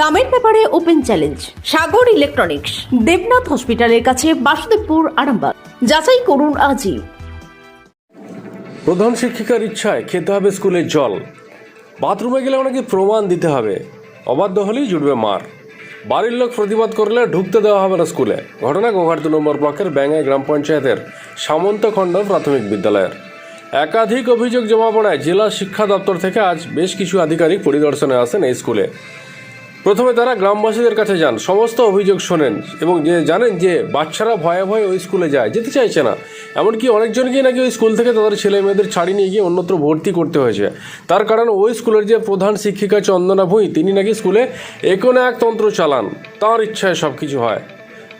দামের ব্যাপারে open challenge, Sagar electronics, Debnath হসপিটালের কাছে বাসুদেবপুর, আরামবাগ। যাচাই করুন আজই। প্রধান শিক্ষিকার ইচ্ছায় খেতে হবে স্কুলের জল। বাথরুমে গেলে ওনাকে প্রমাণ দিতে হবে। অবাধ্য হলেই জুটবে মার। বাড়ির লোক প্রতিবাদ করলে ঢুকতে দেওয়া হবে না স্কুলে। ঘটনা গোঘাট দু নম্বর ব্লকের ব্যাঙ্গাই গ্রাম পঞ্চায়েতের সামন্তখণ্ড প্রাথমিক বিদ্যালয়ের। একাধিক অভিযোগ জমা পড়ায় জেলা শিক্ষা দপ্তর থেকে আজ বেশ কিছু আধিকারিক পরিদর্শনে আসেন এই স্কুলে। প্রথমে তারা গ্রামবাসীদের কাছে যান, সমস্ত অভিযোগ শোনেন এবং যে জানেন যে বাচ্চারা ভয়ে ভয়ে ওই স্কুলে যায়, যেতে চাইছে না। এমনকি অনেকজনকেই নাকি ওই স্কুল থেকে তাদের ছেলে মেয়েদের ছাড়িয়ে নিয়ে গিয়ে অন্যত্র ভর্তি করতে হয়েছে। তার কারণ ওই স্কুলের যে প্রধান শিক্ষিকা চন্দনা ভুঁই, তিনি নাকি স্কুলে একোনা এক তন্ত্র চালান। তার ইচ্ছায় সব কিছু হয়।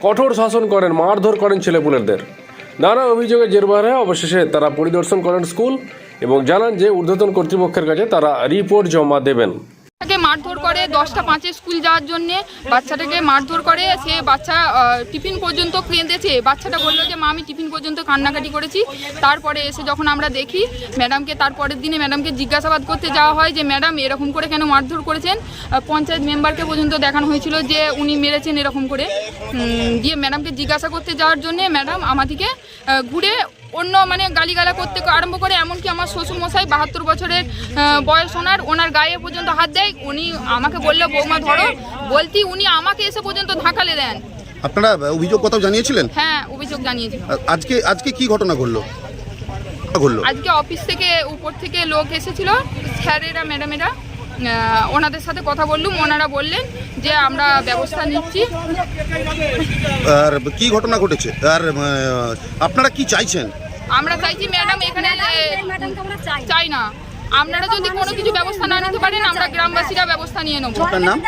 কঠোর শাসন করেন, মারধর করেন ছেলেপুলেদের। নানা অভিযোগে জেরবার হয়ে, অবশেষে তারা পরিদর্শন করেন স্কুল এবং জানান যে ঊর্ধ্বতন কর্তৃপক্ষের কাছে তারা রিপোর্ট জমা দেবেন। বাচ্চাকে মারধর করে দশটা পাঁচে স্কুল যাওয়ার জন্য বাচ্চাটাকে মারধর করে। সে বাচ্চা টিফিন পর্যন্ত কেঁদেছে বাচ্চাটা বলল যে, মা, আমি টিফিন পর্যন্ত কান্নাকাটি করেছি। তারপরে এসে যখন আমরা দেখি, ম্যাডামকে তারপরের দিনে ম্যাডামকে জিজ্ঞাসাবাদ করতে যাওয়া হয় যে, ম্যাডাম, এরকম করে কেন মারধর করেছেন? পঞ্চায়েত মেম্বারকে পর্যন্ত দেখানো হয়েছিল যে, উনি মেরেছেন এরকম করে। দিয়ে ম্যাডামকে জিজ্ঞাসা করতে যাওয়ার জন্যে ম্যাডাম আমাদেরকে ঘুরে অন্য মানে গালিগালা করতে আরম্ভ করে এমনকি আমার শ্বশুর মশাই বাহাত্তর বছরের বয়স ওনার ওনার গায়ে পর্যন্ত হাত দেয়। উনি আমাকে বলল বৌমা ধরো বলতি উনি আমাকে এসে পর্যন্ত ধাকালে দেন। আপনারা অভিযোগ কোথাও জানিয়েছিলেন? হ্যাঁ অভিযোগ জানিয়েছিল আজকে আজকে কি ঘটনা ঘটলো? ঘটলো। আজকে অফিস থেকে উপর থেকে লোক এসেছিল স্যারেরা ম্যাডামেরা। ওনাদের সাথে কথা বললুম। ওনারা বললেন যে আমরা ব্যবস্থা নিচ্ছি। আর কি ঘটনা ঘটেছে? আর আপনারা কি চাইছেন? আমরা চাইছি ম্যাডাম এখানে চাই না। আপনারা যদি কোনো কিছু ব্যবস্থা না নিতে পারেন আমরা গ্রামবাসীরা ব্যবস্থা নিয়ে নেব। আপনার নাম?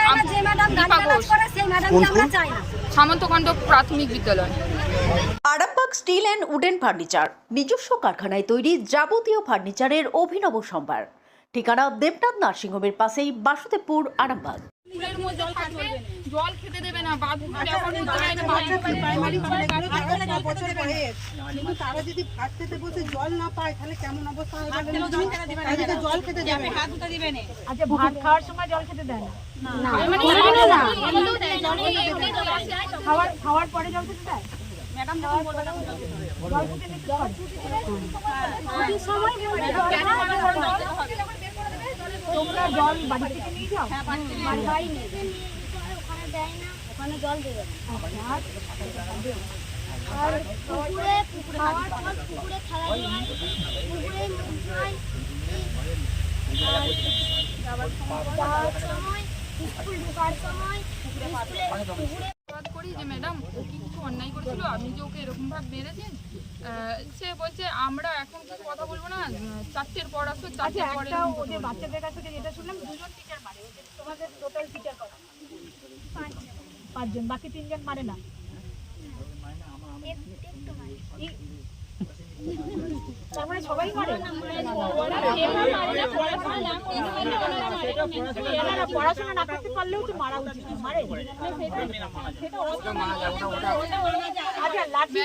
সামন্তকাণ্ড প্রাথমিক বিদ্যালয়। Arambagh steel and wooden furniture নিজস্ব কারখানায় তৈরি যাবতীয় ফার্নিচারের অভিনব সম্ভার। ঠিকানা দেবনাথ নার্সিংহোমের পাশেই বাসুদেবপুর আরামবাগ জল খেতে দেবে না তারা যদি ভাত খেতে বসে জল না পায় তাহলে কেমন অবস্থা হবে বলেন তো? তাদেরকে জল খেতে দেবে না। আচ্ছা ভাত খাওয়ার সময় জল খেতে দেয় না মানে খাওয়ার খাওয়ার পরে জল খেতে দেয় তোমরা জল বাড়ি থেকে নিয়ে যাও? ওখানে জল দেবে আর পুকুরে পর পুকুরে খেলা হয়। পুকুরে হয়। সময় স্কুল ঢোকার সময় স্কুলে পুকুরে করি যে ম্যাডাম ও কি কিছু অন্যায় করেছিল আপনি যে ওকে এরকম ভাবে মেরেছেন সে বলছে আমরা এখন কিছু কথা বলব না? চারটের পর আসো আচ্ছা চারটের পরে ওদের বাচ্চাদের কাছ থেকে যেটা শুনলাম দুজন টিচার মারে তোমাদের টোটাল টিচার কত পাঁচজন বাকি তিনজন মারে না? সবাই মারে? পড়াশোনা না করতে পারলেও তো মারা উচিত মারে। আচ্ছা লাঠি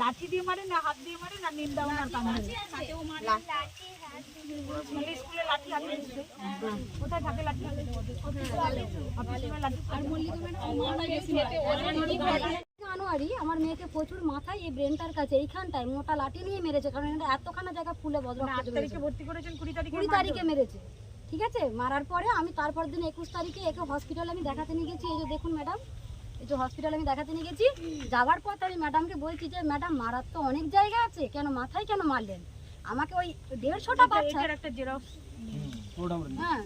লাঠি দিয়ে মারে না হাত দিয়ে মারে না নিন্দা ওনার কান দিয়ে লাঠি? হাত মানে স্কুলে লাঠি আছে কোথায় থাকে লাঠি? জানুয়ারি আমার মেয়েকে প্রচুর মাথায় এই ব্রেনটার কাছে এইখানটায় মোটা লাঠি নিয়ে মেরেছে কারণ এটা এতখানা জায়গা ফুলে বদল মানে আট তারিখে ভর্তি করেছেন কুড়ি তারিখে কুড়ি তারিখে মেরেছে ঠিক আছে? মারার পরে আমি তারপর দিন একুশ তারিখে একে হসপিটালে আমি দেখাতে নিয়ে গেছি এই যে দেখুন ম্যাডাম এই যে হসপিটালে আমি দেখাতে নিয়ে গেছি যাওয়ার পর তো আমি ম্যাডামকে বলছি যে ম্যাডাম মারার তো অনেক জায়গা আছে কেন মাথায় কেন মারলেন? আমাকে ওই দেড়শোটা বাচ্চা একটা জেরক্স হ্যাঁ।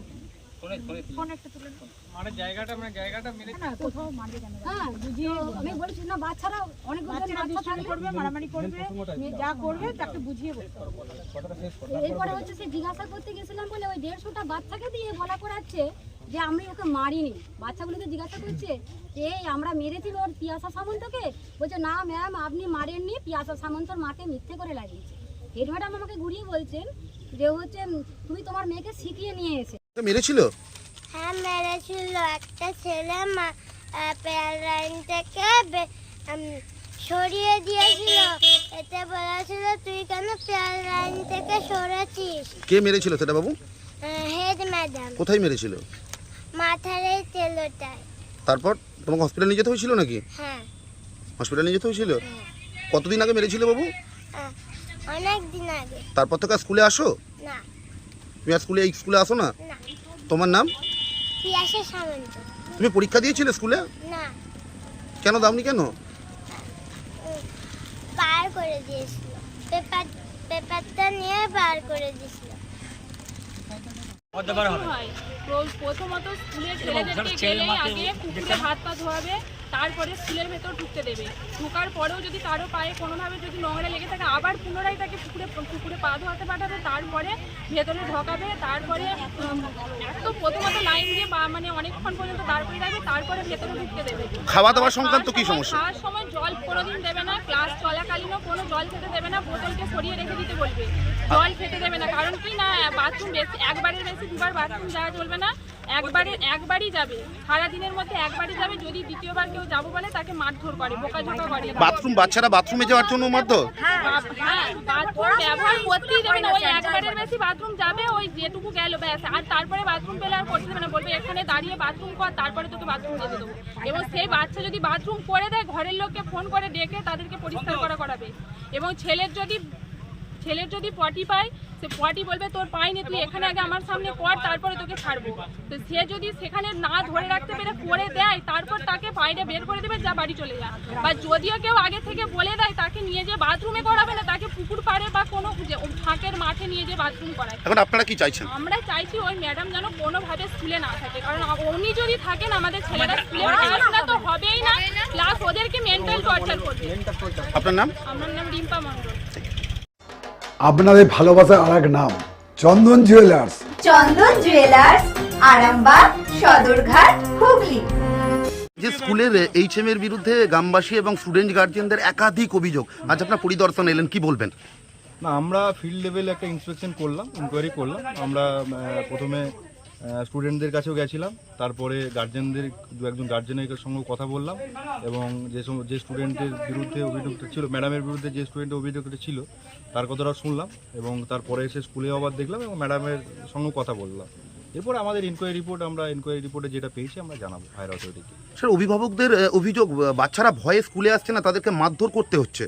হ্যাঁ বাচ্চারা অনেক বাচ্চারা বাচ্চা দুষ্টামি থাকবে করবে মারামারি করবে যা করবে তাকে বুঝিয়ে এরপরে হচ্ছে সে জিজ্ঞাসা করতে গেছিলাম বলে ওই দেড়শোটা বাচ্চাকে দিয়ে বলা করাচ্ছে যে আমি ওকে মারিনি। বাচ্চাগুলোকে জিজ্ঞাসা করছে যে এই আমরা মেরেছি ওর পিয়াসা সামন্তকে? বলছে না ম্যাম আপনি মারেননি পিয়াসা সামন্তর মাকে মিথ্যে করে লাগিয়েছে। হেড ম্যাডাম আমাকে ঘুরিয়ে বলছেন যে হচ্ছে তুমি তোমার মেয়েকে শিখিয়ে নিয়ে এসে মেরেছিল? হ্যাঁ মেরেছিল। একটা ছেলে লাইন থেকে সরিয়ে দিয়েছিল। এতে বলেছিল তুই কেন পেয়ার লাইন থেকে সরেছিস? কে মেরেছিল সেটা বাবু? Head madam. কোথায় মেরেছিল? মাথার এই তেলোটায়। তারপর তোমাকে হসপিটালে নিয়ে যেতে হয়েছিল নাকি? হ্যাঁ। হসপিটালে নিয়ে যেতে হয়েছিল? কতদিন আগে মেরেছিল বাবু? অনেক দিন আগে। তারপর থেকে স্কুলে আসো? না। তুমি আর স্কুলে এই স্কুলে আসো না? না। তোমার নাম? পিয়াসা সামন্ত। তুমি পরীক্ষা দিয়েছিলে স্কুলে? না। কেন দাওনি কেন? বার করে দিয়েছিল। পেপার পেপারটা নিয়ে বার করে দিয়েছিল। হয় প্রথমত স্কুলের ছেলেদেরকে গেলে আগে পুকুরে হাত পা ধোয়াবে তারপরে স্কুলের ভেতর ঢুকতে দেবে। ঢোকার পরেও যদি কারও পায়ে কোনোভাবে যদি নোংরা লেগে থাকে আবার পুনরায় তাকে পুকুরে পুকুরে পা ধোয়াতে পাঠাবে তারপরে ভেতরে ঢোকাবে তারপরে এত প্রথমত লাইন দিয়ে বা মানে অনেকক্ষণ পর্যন্ত তারপরে রাখবে তারপরে ভেতরে ঢুকতে দেবে। খাওয়া দাওয়া সংক্রান্ত কি সমস্যা? খাওয়ার সময় জল কোনোদিন দেবে না ক্লাস চলাকালীনও কোনো জল খেতে দেবে না বোতলকে সরিয়ে রেখে দিতে বলবে। জল খেতে দেবে না কারণ কি না বাথরুম বেশি একবারের বেশি দুবার বাথরুম যাওয়া চলবে না। একবারে একবারই যাবে। সারা দিনের মধ্যে একবারই যাবে যদি দ্বিতীয়বার কেউ যাব বলে তাকে মারধর করে বোকাঝোকা করে। বাথরুম বাচ্চারা বাথরুমে যাওয়ার জন্য মারধর? হ্যাঁ বাথরুম ব্যবহার করতেই দেবে না ওই একবারের বেশি বাথরুম যাবে ওই যেটুকু গেল ব্যাস। আর তারপরে বাথরুম পেলে আর করতে দেবে না বলবে এখানে দাঁড়িয়ে বাথরুম কর তারপরে তোকে বাথরুম যেতে দেবো। এবং সেই বাচ্চা যদি বাথরুম করে দেয় ঘরের লোককে ফোন করে ডেকে তাদেরকে পরিষ্কার করা করাবে। এবং ছেলের যদি ছেলের যদি পটি পায় সে পটি বলবে তোর পাইনি তুই এখানে আগে আমার সামনে কর তারপরে তোকে ছাড়বো। তো সে যদি সেখানে না ধরে রাখতে পেরে করে দেয় তারপর তাকে বাইরে বের করে দেবে যা বাড়ি চলে যা। বা যদিও কেউ আগে থেকে বলে দেয় তাকে নিয়ে যে বাথরুমে করাবে না তাকে পুকুর পাড়ে বা কোনো ফাঁকের মাঠে নিয়ে যে বাথরুম করায়। এখন আপনারা কি চাইছেন? আমরা চাইছি ওই ম্যাডাম যেন কোনোভাবে স্কুলে না থাকে কারণ উনি যদি থাকেন আমাদের ছেলেরা স্কুলে পড়াশোনা তো হবেই না প্লাস ওদেরকে মেন্টাল টর্চার করবে। আপনার নাম? আমার নাম রিম্পা মণ্ডল। আপনাদের ভালোবাসার আর এক নাম চন্দন জুয়েলার্স চন্দন জুয়েলার্স আরামবাগ সদরঘাট হুগলি। যে স্কুলের এইচএম এর বিরুদ্ধে গ্রামবাসী এবং স্টুডেন্ট গার্জিয়ানদের একাধিক অভিযোগ। আজ আপনার পরিদর্শন এলেন কি বলবেন? না আমরা ফিল্ড লেভেলে একটা ইন্সপেকশন করলাম ইনকোয়ারি করলাম। আমরা প্রথমে স্টুডেন্টদের কাছেও গেছিলাম। তারপরে গার্জেনদের দু একজন গার্জেনের সঙ্গে কথা বললাম এবং যে যে স্টুডেন্টের বিরুদ্ধে অভিযোগটা ছিল ম্যাডামের বিরুদ্ধে যে স্টুডেন্টের অভিযোগটা ছিল, তার কথাটাও শুনলাম এবং তারপরে এসে স্কুলে আবার দেখলাম এবং ম্যাডামের সঙ্গে কথা বললাম। এরপরে আমাদের ইনকোয়ারি রিপোর্ট আমরা ইনকোয়ারি রিপোর্টে যেটা পেয়েছি, আমরা জানাব হায়ার অথরিটিকে স্যার, অভিভাবকদের অভিযোগ বাচ্চারা ভয়ে স্কুলে আসছে না, তাদেরকে মারধর করতে হচ্ছে।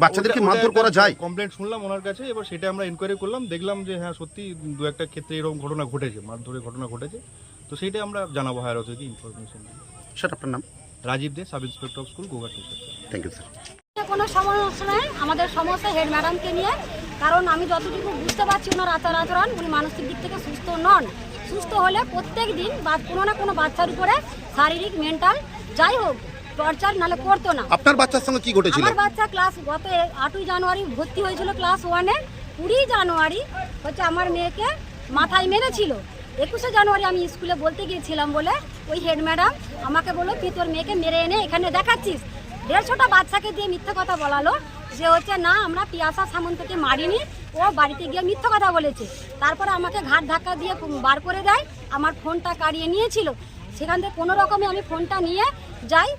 বাচ্চাদেরকে মারধর করা যায়। কমপ্লেন শুনলাম ওনার কাছে এবার সেটা আমরা ইনকোয়ারি করলাম দেখলাম যে হ্যাঁ সত্যি দু একটা ক্ষেত্রে এরকম ঘটনা ঘটেছে মারধরের ঘটনা ঘটেছে। তো সেইটাই আমরা জানাব হায়ার অথরিটি ইনফরমেশন স্যার আপনার নাম? Rajib De sub inspector of school Goghat thank you sir কোনো সমস্যা নেই আমাদের সমস্যা হেড ম্যাডামকে নিয়ে কারণ আমি যতটুকু বুঝতে পারছি ওনার আচার আচরণ উনি মানসিক দিক থেকে সুস্থ নন। সুস্থ হলে প্রত্যেক দিন বা কোনো না কোনো বাচ্চার উপরে শারীরিক মেন্টাল যাই হোক টর্চার নালে করতো না। আপনার বাচ্চার সঙ্গে কি ঘটেছিল? আমার বাচ্চা ক্লাস গত আটই জানুয়ারি ভর্তি হয়েছিল ক্লাস ওয়ানে। কুড়ি জানুয়ারি হচ্ছে আমার মেয়েকে মাথায় মেরেছিল। একুশে জানুয়ারি আমি স্কুলে বলতে গিয়েছিলাম বলে ওই হেড ম্যাডাম আমাকে বলল তুই তোর মেয়েকে মেরে এনে এখানে দেখাচ্ছিস। দেড়শোটা বাচ্চাকে দিয়ে মিথ্যে কথা বলালো। যে হচ্ছে না আমরা পিয়াসা সামন্তকে মারিনি। ও বাড়িতে গিয়ে মিথ্যে কথা বলেছে। তারপরে আমাকে ঘাট ধাক্কা দিয়ে বার করে দেয়। আমার ফোনটা কাড়িয়ে নিয়েছিল। সেখান থেকে কোনো রকমে আমি ফোনটা নিয়ে যাই।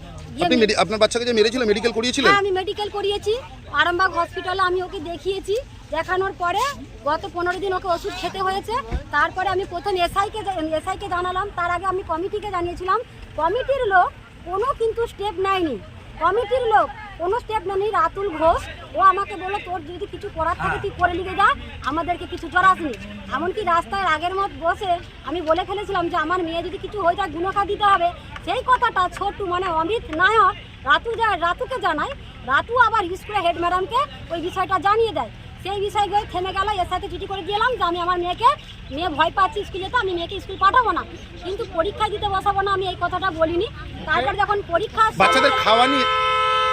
আপনি আপনার বাচ্চাকে যে মেরেছিল মেডিকেল করিয়েছিলেন? হ্যাঁ আমি মেডিকেল করিয়েছি। আরামবাগ হসপিটালে আমি ওকে দেখিয়েছি। দেখানোর পরে গত পনেরো দিন ওকে ওষুধ খেতে হয়েছে। তারপরে আমি প্রথম এসআইকে এসআইকে জানালাম। তার আগে আমি কমিটিকে জানিয়েছিলাম। কমিটির লোক কোনো কিন্তু স্টেপ নেয়নি। কমিটির লোক কোনো স্টেপ নেয়নি। রাতুল ঘোষ ও আমাকে বলল তোর যদি কিছু করার থাকে তুই করে নিয়ে যা। আমাদেরকে কিছু জড়াসনি এমনকি রাস্তায় আগের মত বসে আমি বলে ফেলেছিলাম যে আমার মেয়ে যদি কিছু হয়ে যায় গুণকা দিতে হবে। সেই কথাটা ছোট্টু মানে অমিত নায়ক রাতু যায় রাতুকে জানায় রাতু আবার স্কুলে হেড ম্যাডামকে ওই বিষয়টা জানিয়ে দেয়। সেই বিষয়গুলো থেমে গেল এর সাথে চিঠি করে দিলাম যে আমি আমার মেয়েকে মেয়ে ভয় পাচ্ছি স্কুলে তো আমি মেয়েকে স্কুল পাঠাবো না। কিন্তু পরীক্ষা দিতে বসাবো না আমি এই কথাটা বলিনি। তারপর যখন পরীক্ষা বাচ্চাদের খাওয়া নিয়ে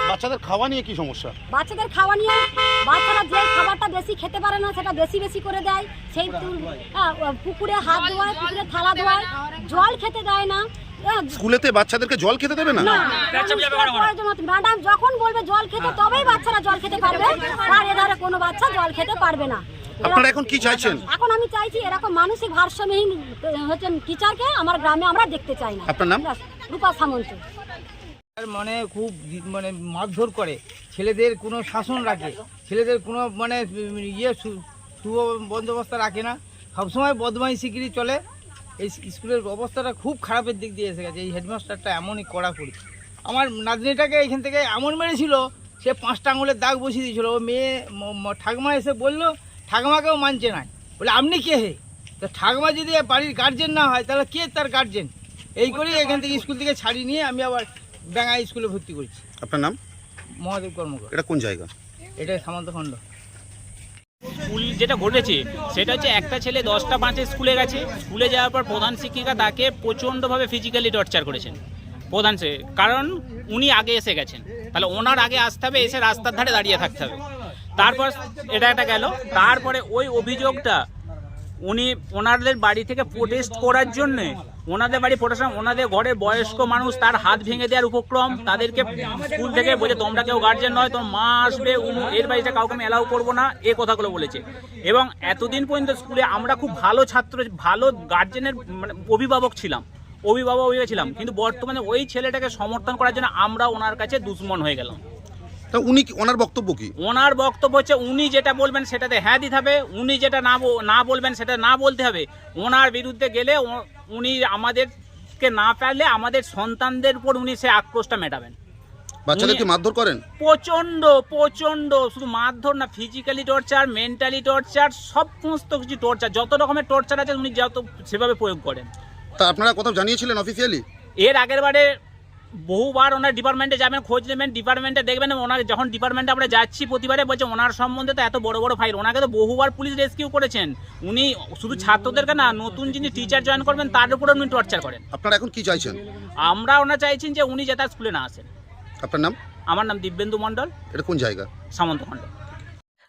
বাচ্চাদের খাওয়া নিয়ে কি সমস্যা? বাচ্চাদের খাওয়া নিয়ে বাচ্চারা যে খাবারটা বেশি খেতে পারে না সেটা বেশি বেশি করে দেয়। সেই হ্যাঁ, পুকুরে হাত ধোয়ায় পুকুরে থালা ধোয়ায় জল খেতে দেয় না। হ্যাঁ, স্কুলেতে বাচ্চাদেরকে জল খেতে দেবে না ম্যাডাম যখন বলবে জল খেতে তবেই বাচ্চারা জল খেতে পারবে আর এধারে কোনো বাচ্চা জল খেতে পারবে না আপনারা এখন কি চাইছেন এখন আমি চাইছি এরকম মানসিক ভারসাম্যহীন আহ, হচ্ছে টিচারকে আমার গ্রামে আমরা দেখতে চাই না আপনার নাম? রূপা সামন্ত মানে খুব মানে মারধর করে ছেলেদের কোনো শাসন রাখে ছেলেদের কোনো মানে ইয়ে বন্দোবস্ত রাখে না সবসময় বদমাইশিগিরি চলে এই স্কুলের অবস্থাটা খুব খারাপের দিক দিয়ে এসে গেছে। এই হেডমাস্টারটা এমনই কড়াকড়ি আমার নাতনিটাকে এখান থেকে এমন মেরেছিল সে পাঁচটা আঙুলের দাগ বসিয়ে দিয়েছিল। ও মেয়ে ঠাকুমা এসে বলল ঠাকুমাকেও মানছে না। বলে আপনি কে হে? তো ঠাকুমা যদি বাড়ির গার্জেন না হয় তাহলে কে তার গার্জেন এই করেই এখান থেকে স্কুল থেকে ছাড়িয়ে নিয়ে আমি আবার ব্যাঙ্গা স্কুলে ভর্তি করছি। আপনার নাম? মহাদেব কর্মকার। এটা কোন জায়গা? এটা সামন্ত সামন্তখণ্ড স্কুল যেটা ঘটেছে, সেটা হচ্ছে একটা ছেলে দশটা পাঁচে স্কুলে গেছে। স্কুলে যাওয়ার পর প্রধান শিক্ষিকা তাকে প্রচণ্ডভাবে ফিজিক্যালি টর্চার করেছেন। প্রধান সে, কারণ উনি আগে এসে গেছেন। তাহলে ওনার আগে আসতে হবে, এসে রাস্তার ধারে দাঁড়িয়ে থাকতে হবে। তারপর এটা একটা গেল। তারপরে ওই অভিযোগটা উনি ওনাদের বাড়ি থেকে প্রোটেস্ট করার জন্যে, ওনাদের বাড়ি প্রোটেস্ট ওনাদের ঘরের বয়স্ক মানুষ, তার হাত ভেঙে দেওয়ার উপক্রম, তাদেরকে স্কুল থেকে বলে তোমরা কেউ গার্জেন নয় তোমার মা আসবে এর বাড়িটা কাউকে আমি অ্যালাউ করব না, এ কথাগুলো বলেছে। এবং এতদিন পর্যন্ত স্কুলে আমরা খুব ভালো ছাত্র, ভালো গার্জেনের মানে অভিভাবক ছিলাম, অভিভাবক হয়ে ছিলাম কিন্তু বর্তমানে ওই ছেলেটাকে সমর্থন করার জন্য আমরা ওনার কাছে দুশ্মন হয়ে গেলাম। তা উনি কি- ওনার বক্তব্য কি? ওনার বক্তব্য হচ্ছে উনি যেটা বলবেন সেটাতে হ্যাঁ দিতে হবে উনি যেটা না না বলবেন সেটা না বলতে হবে। ওনার বিরুদ্ধে গেলে উনি আমাদেরকে না পারলে আমাদের সন্তানদের উপর উনি সে আক্রোশটা মেটাবেন। বাচ্চাদেরকে মারধর করেন? প্রচণ্ড প্রচণ্ড শুধু মারধর না ফিজিক্যালি টর্চার মেন্টালি টর্চার সব সমস্ত কিছু টর্চার যত রকমের টর্চার আছে উনি যত সেভাবে প্রয়োগ করেন। তা আপনারা কোথাও জানিয়েছিলেন অফিসিয়ালি এর আগের বারে বহুবার ওনার ডিপার্টমেন্টে যাবেন খোঁজ নেবেন ডিপার্টমেন্টে দেখবেন ওনার যখন ডিপার্টমেন্টে আমরা যাচ্ছি প্রতিবারে বলছে ওনার সম্বন্ধে তো এত বড় বড় ফাইল ওনাকে তো বহুবার পুলিশ রেস্কিউ করেছেন। উনি শুধু ছাত্রদেরকে না নতুন যিনি টিচার জয়েন করবেন তার উপরে উনি টর্চার করেন। আপনারা এখন কি চাইছেন? আমরা ওনার চাইছেন যে উনি যাতে তার স্কুলে না আসেন। আপনার নাম? আমার নাম দিব্যেন্দু মণ্ডল। এটা কোন জায়গা? সামন্তখণ্ড